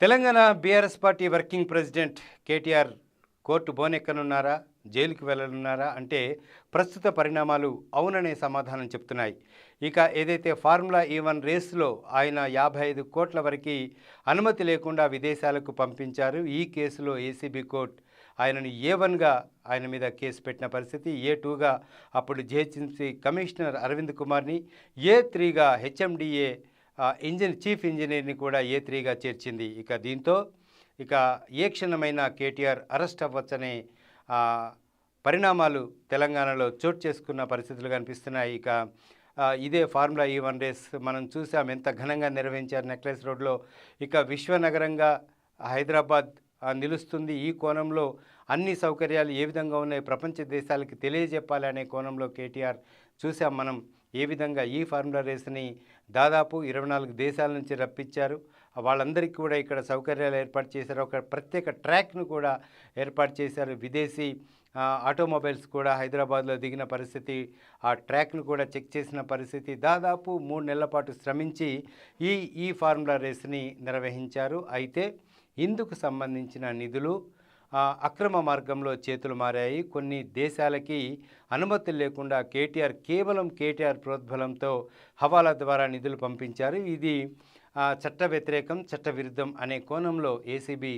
Telangana BRS party working president KTR court బోనెక్కనున్నారా? జైలుకి వెళ్ళనున్నారా? అంటే ప్రస్తుత పరిణామాలు అవుననే సమాధానం చెప్తున్నాయి. ఇక ఏదైతే ఫార్ములా ఈ వన్ రేసులో ఆయన యాభై ఐదు కోట్ల వరకు అనుమతి లేకుండా విదేశాలకు పంపించారు. ఈ కేసులో ఏసీబీ కోర్టు ఆయనను ఏ వన్గా ఆయన మీద కేసు పెట్టిన పరిస్థితి ఏ టూగా? అప్పుడు జిహెచ్ఎంసీ కమిషనర్ అరవింద్ కుమార్ని ఏ త్రీగా? హెచ్ఎండిఏ ఇంజిన్ చీఫ్ ఇంజనీర్ని కూడా ఏ త్రీగా చేర్చింది. ఇక దీంతో ఇక ఏ క్షణమైన కేటీఆర్ అరెస్ట్ అవ్వచ్చనే పరిణామాలు తెలంగాణలో చోటు చేసుకున్న పరిస్థితులు కనిపిస్తున్నాయి. ఇక ఇదే ఫార్ములా ఈ వన్ రేస్ మనం చూసాం ఎంత ఘనంగా నిర్వహించారు నెక్లెస్ రోడ్లో. ఇక విశ్వనగరంగా హైదరాబాద్ నిలుస్తుంది. ఈ కోణంలో అన్ని సౌకర్యాలు ఏ విధంగా ఉన్నాయి? ప్రపంచ దేశాలకి తెలియజెప్పాలి అనే కోణంలో కేటీఆర్ చూసాం మనం. ఏ విధంగా ఈ ఫార్ములా రేస్ని దాదాపు ఇరవై నాలుగు దేశాల నుంచి రప్పించారు. వాళ్ళందరికీ కూడా ఇక్కడ సౌకర్యాలు ఏర్పాటు చేశారు. ఒక ప్రత్యేక ట్రాక్ను కూడా ఏర్పాటు చేశారు. విదేశీ ఆటోమొబైల్స్ కూడా హైదరాబాద్లో దిగిన పరిస్థితి ఆ ట్రాక్ను కూడా చెక్ చేసిన పరిస్థితి దాదాపు మూడు నెలల పాటు శ్రమించి ఈ ఈ ఫార్ములా రేస్ని నిర్వహించారు. అయితే ఇందుకు సంబంధించిన నిధులు అక్రమ మార్గంలో చేతులు మారాయి. కొన్ని దేశాలకి అనుమతులు లేకుండా కేటీఆర్ కేవలం కేటీఆర్ ప్రోద్బలంతో హవాలా ద్వారా నిధులు పంపించారు. ఇది చట్ట వ్యతిరేకం చట్ట విరుద్ధం అనే కోణంలో ఏసీబీ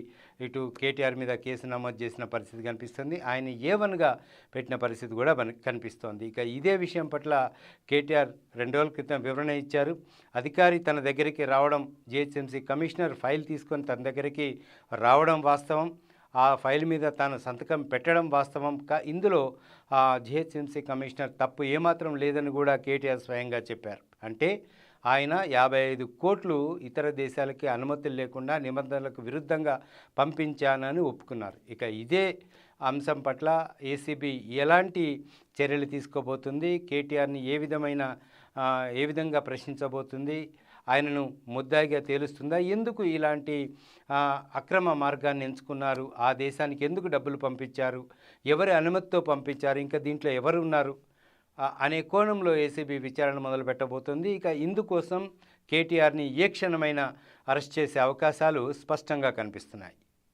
ఇటు కేటీఆర్ మీద కేసు నమోదు చేసిన పరిస్థితి కనిపిస్తుంది. ఆయన ఏ వన్గా పెట్టిన పరిస్థితి కూడా కనిపిస్తోంది. ఇక ఇదే విషయం పట్ల కేటీఆర్ రెండు రోజుల క్రితం వివరణ ఇచ్చారు. అధికారి తన దగ్గరికి రావడం జిహెచ్ఎంసీ కమిషనర్ ఫైల్ తీసుకొని తన దగ్గరికి రావడం వాస్తవం. ఆ ఫైల్ మీద తాను సంతకం పెట్టడం వాస్తవం. కా ఇందులో జిహెచ్ఎంసీ కమిషనర్ తప్పు ఏమాత్రం లేదని కూడా కేటీఆర్ స్వయంగా చెప్పారు. అంటే ఆయన యాభై ఐదు కోట్లు ఇతర దేశాలకి అనుమతులు లేకుండా నిబంధనలకు విరుద్ధంగా పంపించానని ఒప్పుకున్నారు. ఇక ఇదే అంశం పట్ల ఏసీబీ ఎలాంటి చర్యలు తీసుకోబోతుంది? కేటీఆర్ని ఏ విధమైన ఏ విధంగా ప్రశ్నించబోతుంది? ఆయనను ముద్దాయిగా తేలుస్తుందా? ఎందుకు ఇలాంటి అక్రమ మార్గాన్ని ఎంచుకున్నారు? ఆ దేశానికి ఎందుకు డబ్బులు పంపించారు? ఎవరి అనుమతితో పంపించారు? ఇంకా దీంట్లో ఎవరు ఉన్నారు అనే కోణంలో ఏసీబీ విచారణ మొదలు పెట్టబోతుంది. ఇక ఇందుకోసం కేటీఆర్ని ఏ క్షణమైన అరెస్ట్ చేసే అవకాశాలు స్పష్టంగా కనిపిస్తున్నాయి.